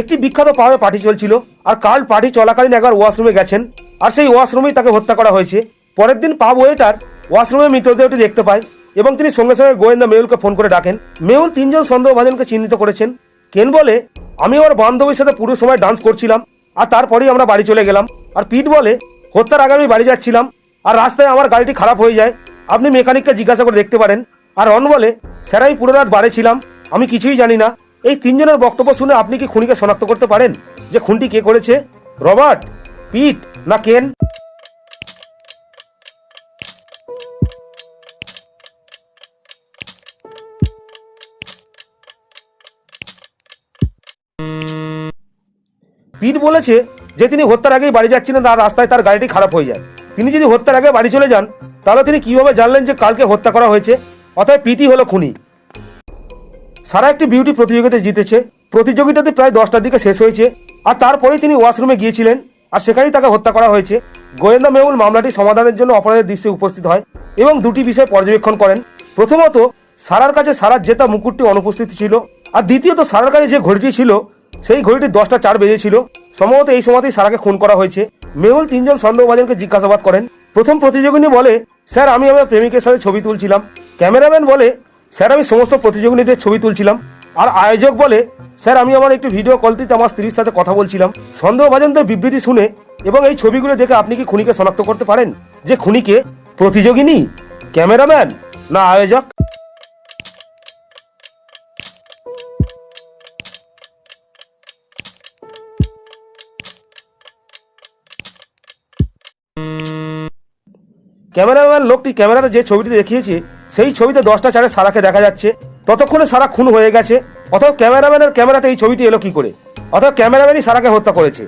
একটি বিখ্যাত পাবে পার্টি চলছিল, আর কাল পার্টি চলাকালীন একবার ওয়াশরুমে গেছেন, আর সেই ওয়াশরুমেই তাকে হত্যা করা হয়েছে। পরের দিন পাব ওয়েটার ওয়াশরুমে মৃতদেহটি দেখতে পায়, এবং তিনি সঙ্গে সঙ্গে গোয়েন্দা মেহুলকে ফোন করে ডাকেন। মেহুল তিনজন সন্দেহভাজনকে চিহ্নিত করেছেন। কেন বলে, আমি আমার বান্ধবীর সাথে পুরো সময় ডান্স করছিলাম, আর তারপরেই আমরা বাড়ি চলে গেলাম। আর পিট বলে, হত্যার আগে আমি বাড়ি যাচ্ছিলাম, আর রাস্তায় আমার গাড়িটি খারাপ হয়ে যায়। আপনি মেকানিককে জিজ্ঞাসা করে দেখতে পারেন। আর রন বলে, স্যার, আমি পুরো রাত বাড়ি ছিলাম, আমি কিছুই জানি না। এই তিনজনের বক্তব্য শুনে আপনি কি খুনিকে শনাক্ত করতে পারেন? যে খুনটি কে করেছে? রবার্ট, পিট না কেন? পিট বলেছে যে তিনি হত্যার আগেই বাড়ি যাচ্ছিলেন, তার রাস্তায় তার গাড়িটি খারাপ হয়ে যায়। তিনি যদি হত্যার আগে বাড়ি চলে যান, তাহলে তিনি কীভাবে জানলেন যে কালকে হত্যা করা হয়েছে? অতএব পিটি হলো খুনি। সারা একটি বিউটি প্রতিযোগিতা জিতেছে। প্রতিযোগিতাতে প্রায় দশটার দিকে শেষ হয়েছে। আর তারপরেই তিনি ওয়াশরুমে গিয়েছিলেন। আর সেখানেই তাকে হত্যা করা হয়েছে। গোয়েন্দা মেহুল মামলাটি সমাধানের জন্য অপরাধের দৃশ্যে উপস্থিত হয় এবং দুটি বিষয় পর্যবেক্ষণ করেন। প্রথমত, সারার কাছে সারার জেতা মুকুটটি অনুপস্থিত ছিল। আর দ্বিতীয়ত, সারার কাছে যে ঘড়িটি ছিল, সেই ঘড়িটি দশটা চার বেজেছিল সম্ভবত এই সময়তেই সারাকে খুন করা হয়েছে। মেহুল তিনজন সন্দেহভাজনকে জিজ্ঞাসাবাদ করেন। প্রথম প্রতিযোগিনী বলে, স্যার, আমি আমার প্রেমিকের সাথে ছবি তুলছিলাম। ক্যামেরাম্যান বলে স্যার, আমি সমস্ত প্রতিযোগিনীদের ছবি তুলছিলাম। আর আয়োজক বলে, স্যার, আমি আমার একটি ভিডিও কলটিতে আমার স্ত্রীর সাথে কথা বলছিলাম। সন্দেহভাজনদের বিবৃতি শুনে এবং এই ছবিগুলো দেখে আপনি কি খুনিকে শনাক্ত করতে পারেন? যে খুনিকে? প্রতিযোগিনী? ক্যামেরাম্যান? না আয়োজক? ক্যামেরাম্যান, লোকটি ক্যামেরাতে যে ছবিটি দেখিয়েছে সেই ছবিতে দশটা চারে সারাকে দেখা যাচ্ছে। ততক্ষণে সারা খুন হয়ে গেছে। অথবা ক্যামেরাম্যানের ক্যামেরাতে এই ছবিটি এলো কি করে? অথবা ক্যামেরাম্যানই সারাকে হত্যা করেছে।